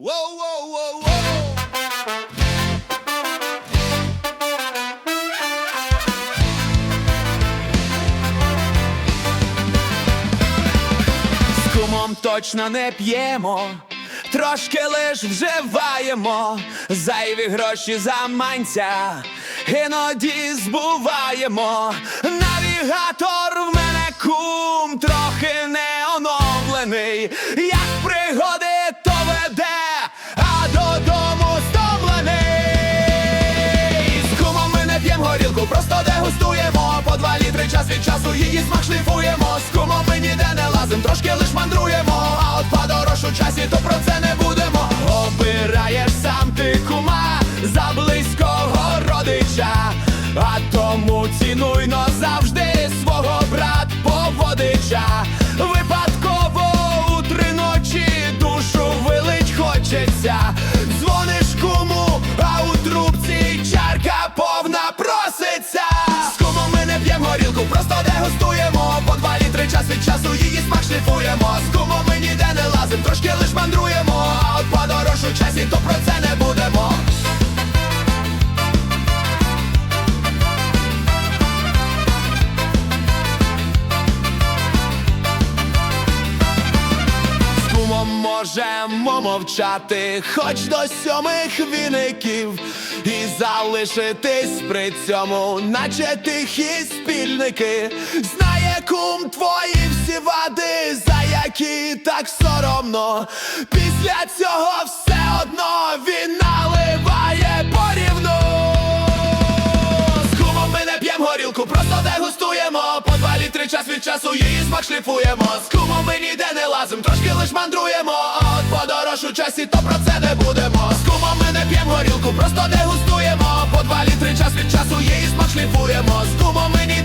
Whoa. З кумом точно не п'ємо, трошки лиш вживаємо, зайві гроші за манця, іноді збуваємо. Навігатор в мене кум, трохи не оновлений, як пригоди лазим, трошки лиш мандруємо А от подорож у часі, то про це не будемо. Обираєш сам ти кума за близького родича А тому цінуй но завжди час від часу її смак шліфуємо З кумом ми ніде не лазим, трошки лиш мандруємо. А от подорож у часі, то про це не будемо. З кумом можемо мовчати, хоч до сьомих віників, і залишитись при цьому, наче тихі спільники. Кум твої всі вади, за які так соромно. Після цього все одно він наливає порівну. З кумом ми не п'ємо горілку, просто дегустуємо. По два літри час від часу її смак шліфуємо. З кумом ми ніде не лазим, трошки лиш мандруємо. А от подорож у часі, то про це не будемо. З кумом ми не п'ємо горілку, просто дегустуємо. По два літри час від часу її смак шліфуємо. З кумом ми ніде